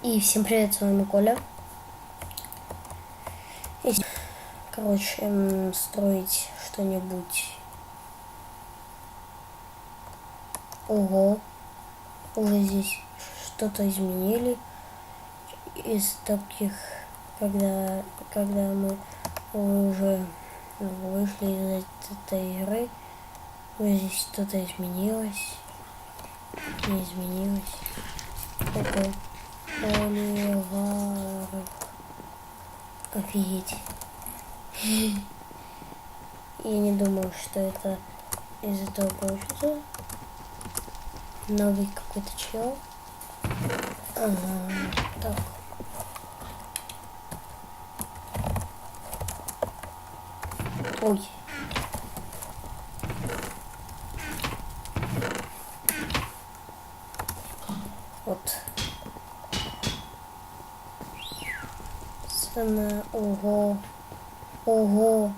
И всем привет, с вами Коля. И, короче, м, строить что-нибудь. Ого, уже здесь что-то изменили из таких, когда, когда мы уже вышли из этой игры, уже здесь что-то изменилось, не изменилось. Ого. Оливар. Офигеть. Я не думал, что это из этого получится. Новый какой-то чел. Ага, так. Ой. Вот. Цена. Ого. Ого.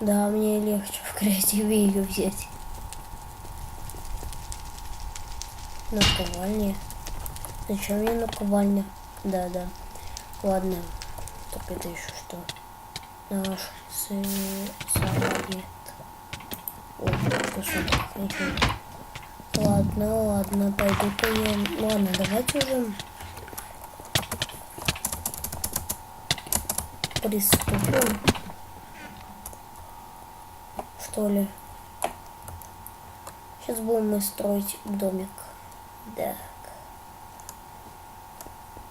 Да, мне легче в креативе ее взять. Наковальня. Зачем мне наковальня? Да, да. Ладно. Так это еще что? Наш совет. О. Ладно, ладно, пойду-ка я... Ладно, давайте уже приступим. Что ли? Сейчас будем мы строить домик. Так.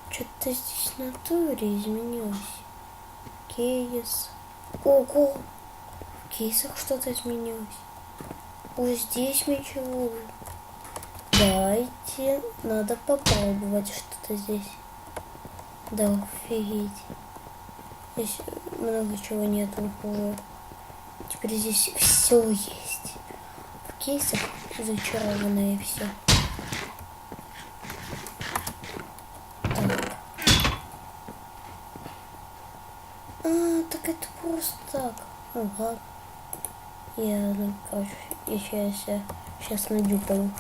Что-то здесь на туре изменилось. Кейс. Ого! В кейсах что-то изменилось. Вот здесь ничего. Дайте, надо попробовать что-то здесь. Да, офигеть. Здесь много чего нету уже. Теперь здесь все есть. В кейсах зачарованное все. А, так это просто так. Ага. Я, ну, короче, я сейчас надюпаю.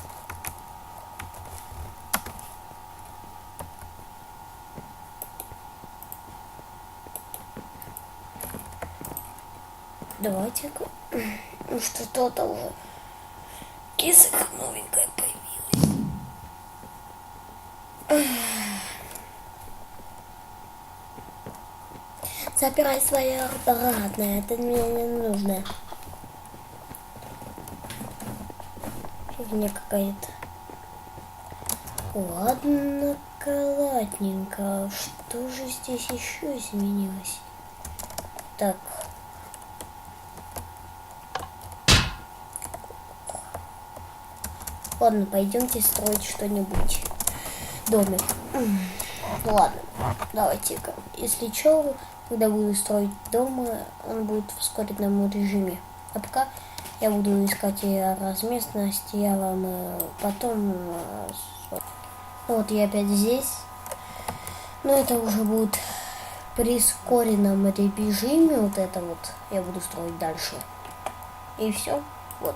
Давайте ну что-то уже кисок новенькая появилась. Запирай свое обратно, это мне не нужно. Фигня какая-то. Ладно, ладненько. Что же здесь еще изменилось? Так, Ладно, пойдемте строить что-нибудь. Домик. Ладно, давайте-ка. Если что, когда буду строить дом, он будет в ускоренном режиме. А пока я буду искать разместность, я вам э, потом... Э, вот я опять здесь. Но это уже будет при ускоренном режиме, вот это вот я буду строить дальше. И все. Вот.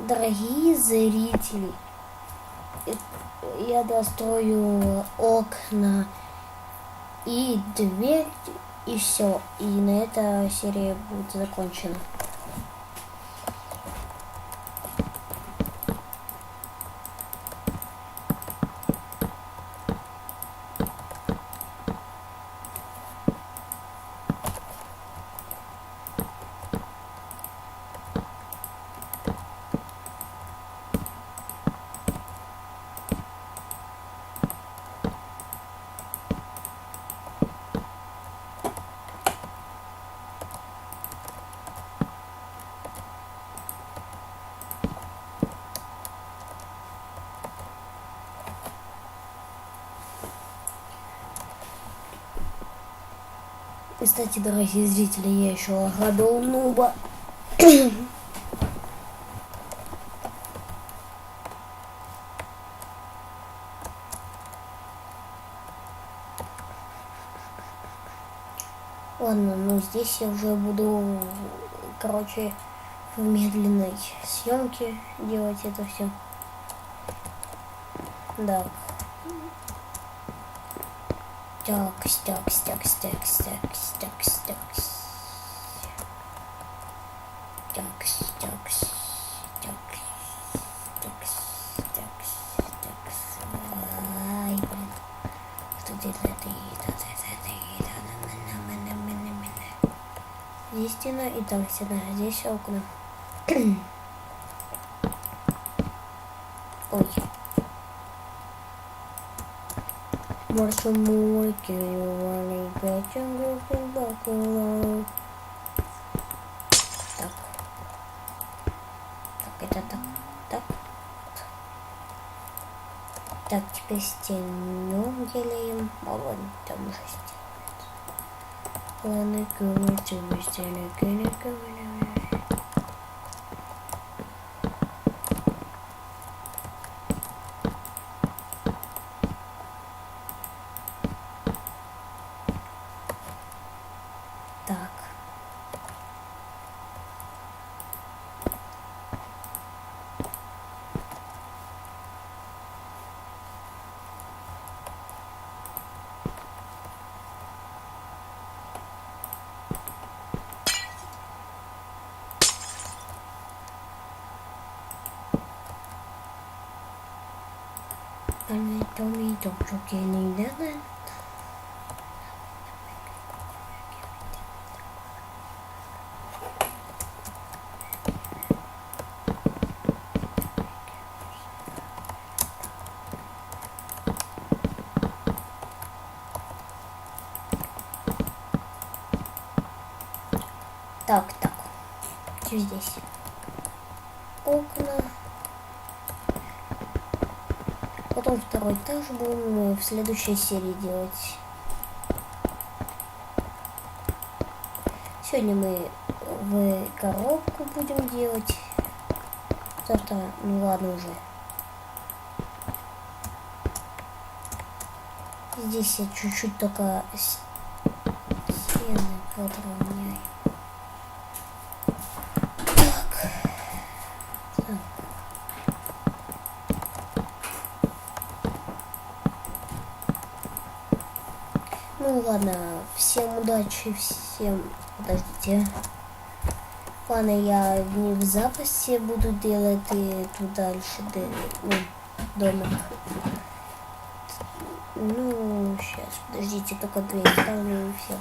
Дорогие зрители, я дострою окна и дверь, и все. И на эта серия будет закончена. Кстати, дорогие зрители, я еще ограбил нуба. Ладно, ну здесь я уже буду, короче, в медленной съемке делать это все. Да. Такс, такс, такс, такс, такс, такс, такс. Такс, такс, такс, такс, такс, такс. Ай, блин. Что здесь это Здесь стена и там стена, здесь окна. Ой. Марша мой, кивали, пятен, бакула. Так. Так, это так. Так. Так, теперь стену делаем. Мало там уже стена. Ладно, кого-то стену, кого-то, Anne Tommy çok çok yeniydi. Так, так. Что здесь? Окна. Потом второй этаж будем в следующей серии делать. Сегодня мы в коробку будем делать. Завтра, ну ладно уже. Здесь я чуть-чуть только стены подровняю. Ну ладно, всем удачи, всем подождите. Ладно, я не в запасе буду делать и тут дальше ну, домик. Ну, сейчас, подождите, только дверь ставлю и все.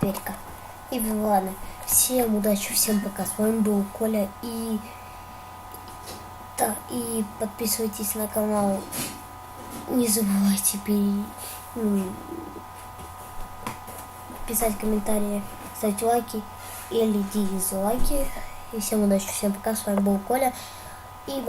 Дверька. И ладно, всем удачи, всем пока. С вами был Коля и и подписывайтесь на канал. Не забывайте пере... ну, писать комментарии, ставить лайки или дизлайки. И всем удачи, всем пока. С вами был Коля.